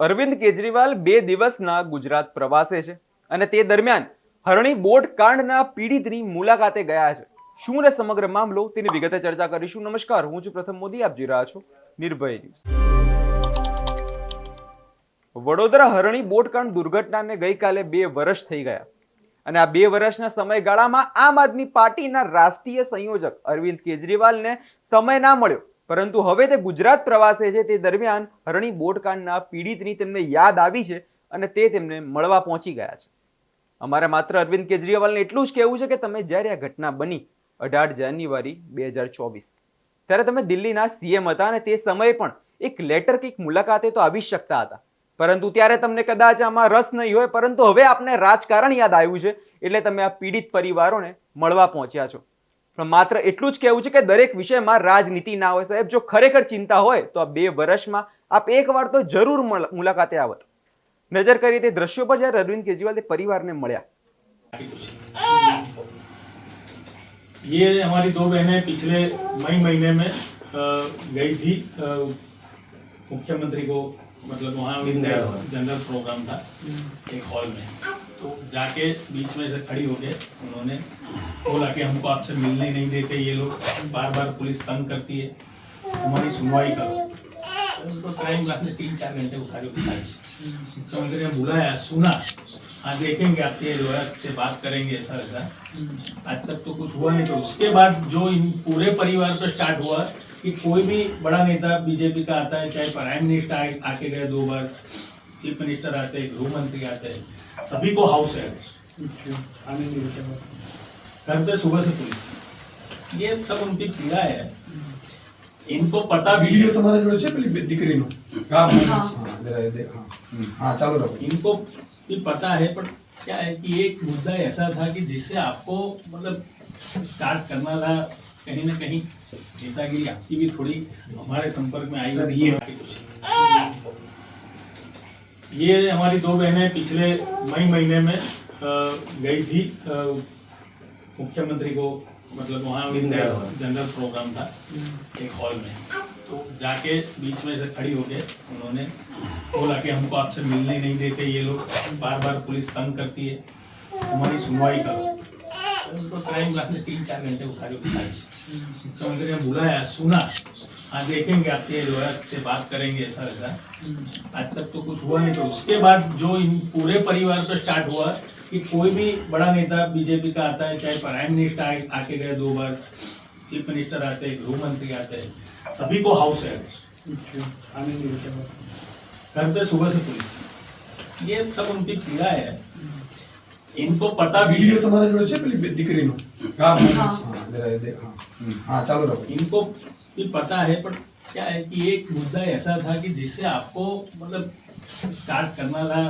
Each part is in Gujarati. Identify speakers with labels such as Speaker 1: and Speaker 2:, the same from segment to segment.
Speaker 1: અરવિંદ કેજરીવાલ બે દિવસના ગુજરાત પ્રવાસે છે અને તે દરમિયાન હરણી બોટ કાંડના પીડિતની મુલાકાતે ગયા છે. શું ને સમગ્ર મામલો તેની વિગતે ચર્ચા કરીશું. નમસ્કાર, હું છું પ્રથમ મોદી. આપ જોઈ રહ્યા છો નિર્ભય ન્યૂઝ. વડોદરા હરણી બોટકાંડ દુર્ઘટનાને ગઈકાલે બે વર્ષ થઈ ગયા અને આ બે વર્ષના સમયગાળામાં આમ આદમી પાર્ટીના રાષ્ટ્રીય સંયોજક અરવિંદ કેજરીવાલને સમય ના મળ્યો. પરંતુ હવે તે ગુજરાત પ્રવાસે છે, તે દરમિયાન હરણી બોટકાંડના પીડિતની તેમને યાદ આવી છે અને તે તેમને મળવા પહોંચી ગયા છે. અમારે માત્ર અરવિંદ કેજરીવાલને એટલું જ કહેવું છે કે તમે જ્યારે આ ઘટના બની અઢાર જાન્યુઆરી બે હજાર ચોવીસ, ત્યારે તમે દિલ્હીના સીએમ હતા અને તે સમયે પણ એક લેટર કે એક મુલાકાતે તો આવી શકતા હતા. પરંતુ ત્યારે તમને કદાચ આમાં રસ નહીં હોય, પરંતુ હવે આપને રાજકારણ યાદ આવ્યું છે, એટલે તમે આ પીડિત પરિવારોને મળવા પહોંચ્યા છો. પણ માત્ર એટલું જ કહેવું છે કે દરેક વિષયમાં રાજનીતિ ના હોય સાહેબ જો ખરેખર ચિંતા હોય તો આ બે વર્ષમાં આપ એકવાર તો જરૂર મલ- મુલાકાતે આવત નજર કરી તે દ્રશ્યો પર જ્યારે અરવિંદ કેજરીવાલ તે પરિવારને મળ્યા
Speaker 2: ये हमारी दो बहनें पिछले मई महीने में अ, गई थी अ, मुख्यमंत्री को मतलब वहाँ उनका जनरल प्रोग्राम था एक हॉल में तो जाके बीच में से खड़ी होके उन्होंने बोला कि हमको आपसे मिलने नहीं देते, ये लोग बार बार पुलिस तंग करती है हमारी सुनवाई करो। उनको क्राइम ब्रांच ने तीन चार घंटे उठाई उठाई मुख्यमंत्री ने बुलाया सुना। हाँ देखेंगे आपके लॉयर से बात करेंगे ऐसा वैसा आज तक तो कुछ हुआ नहीं। तो उसके बाद जो इन पूरे परिवार पर स्टार्ट हुआ कि कोई भी बड़ा नेता बीजेपी का आता है, चाहे प्राइम मिनिस्टर आके गए दो बार। चीफ मिनिस्टर आते हैं गृह मंत्री आते हैं सभी को हाउस है। करते सुबह से पुलिस। ये सब उनकी पीड़ा है। इनको पता भी
Speaker 3: वीडियो
Speaker 2: तुम्हारे
Speaker 3: जोड़े से पहले दिख रही नो हाँ हाँ। हाँ। मेरा ये देख। हम्म, हाँ चालू रखो
Speaker 2: इनको भी पता है पर क्या है कि एक मुद्दा ऐसा था कि जिससे आपको मतलब स्टार्ट करना था कहीं ना कहीं नेतागिरी आपकी भी थोड़ी हमारे संपर्क में आई
Speaker 3: सर ये
Speaker 2: कुछ ये हमारी दो बहनें पिछले मई महीने में गई थी मुख्यमंत्री को मतलब वहाँ जनरल प्रोग्राम था एक हॉल में। तो जाके बीच में से खड़ी हो गए उन्होंने बोला कि हमको आपसे मिलने नहीं देते ये लोग बार बार पुलिस तंग करती है हमारी सुनवाई करो। उनको क्राइम ब्रांच ने तीन चार घंटे उठाई उठाई। मुख्यमंत्री ने बुलाया सुना हाँ देखेंगे आपके लॉयर से बात करेंगे ऐसा वैसा आज तक तो कुछ हुआ नहीं तो उसके बाद जो इन पूरे परिवार पर स्टार्ट हुआ कि कोई भी बड़ा नेता बीजेपी का आता है चाहे प्राइम मिनिस्टर आके गए दो बार चीफ मिनिस्टर आते हैं गृह मंत्री आते हैं सभी को हाउस है। करते सुबह से पुलिस। ये सब उनकी पीड़ा है। इनको पता भी
Speaker 3: वीडियो तुम्हारे जोड़े से पहले दिख रही हूँ। हाँ मेरा ये देख हाँ। चालू रखो
Speaker 2: इनको भी पता है पर क्या है कि एक मुद्दा ऐसा था कि जिससे आपको मतलब स्टार्ट करना था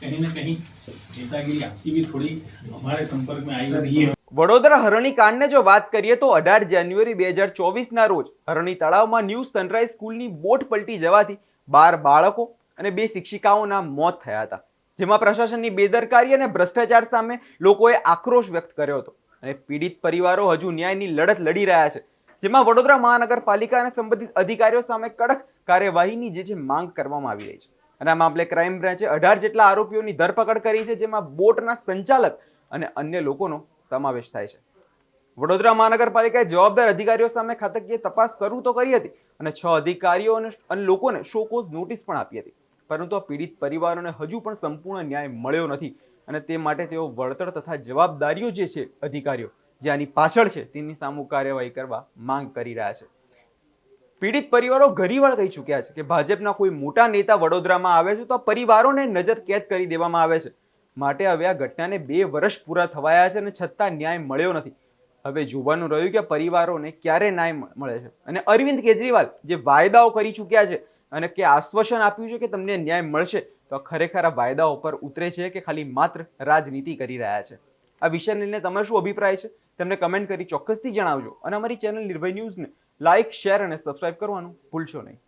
Speaker 2: कहीं ना कहीं नेतागिरी आपकी भी थोड़ी हमारे संपर्क में आई
Speaker 3: सर,
Speaker 2: हुई
Speaker 3: ये-
Speaker 1: વડોદરા હરણી કાંડને જો વાત કરીએ તો અઢાર જાન્યુઆરી બે હજાર ચોવીસના રોજ હરણી તળાવમાં ન્યૂ સનરાઈઝ સ્કૂલની બોટ પલટી જવાથી બાર બાળકો અને બે શિક્ષિકાઓના મોત થયા હતા જેમાં પ્રશાસનની બેદરકારી અને ભ્રષ્ટાચાર સામે લોકોએ આક્રોશ વ્યક્ત કર્યો હતો અને પીડિત પરિવારો હજુ ન્યાયની લડત લડી રહ્યા છે જેમાં વડોદરા મહાનગરપાલિકા અને સંબંધિત અધિકારીઓ સામે કડક કાર્યવાહીની જે છે માંગ કરવામાં આવી રહી છે. અને આ મામલે ક્રાઇમ બ્રાન્ચે અઢાર જેટલા આરોપીઓની ધરપકડ કરી છે, જેમાં બોટના સંચાલક અને અન્ય લોકોનો સમાવેશ થાય છે. વડોદરા મહાનગરપાલિકાએ જવાબદાર અધિકારીઓ સામે ખાતકીય તપાસ શરૂ તો કરી હતી અને છ અધિકારીઓ અને લોકોને શોકોઝ નોટિસ પણ આપી હતી. પરંતુ આ પીડિત પરિવારોને હજુ પણ સંપૂર્ણ ન્યાય મળ્યો નથી અને તે માટે તેઓ વળતર તથા જવાબદારીઓ જે છે અધિકારીઓ જે આની પાછળ છે, તેની સામુ કાર્યવાહી કરવા માંગ કરી રહ્યા છે. પીડિત પરિવારો ઘણીવાર કહી ચૂક્યા છે કે ભાજપના કોઈ મોટા નેતા વડોદરામાં આવે છે તો આ પરિવારોને નજર કેદ કરી દેવામાં આવે છે. માટે હવે આ ઘટનાને બે વર્ષ પૂરા થવાયા છે અને છતાં ન્યાય મળ્યો નથી. હવે જોવાનું રહ્યું કે પરિવારોને ક્યારે ન્યાય મળે છે. અને અરવિંદ કેજરીવાલ જે વાયદાઓ કરી ચૂક્યા છે અને કે આશ્વાસન આપ્યું છે કે તમને ન્યાય મળશે, તો ખરેખર આ વાયદાઓ પર ઉતરે છે કે ખાલી માત્ર રાજનીતિ કરી રહ્યા છે. આ વિષયને લઈને તમારો શું અભિપ્રાય છે? તેમને કમેન્ટ કરી ચોક્કસથી જણાવજો. અને અમારી ચેનલ નિર્ભય ન્યૂઝને લાઇક શેર અને સબસ્ક્રાઇબ કરવાનું ભૂલશો નહીં.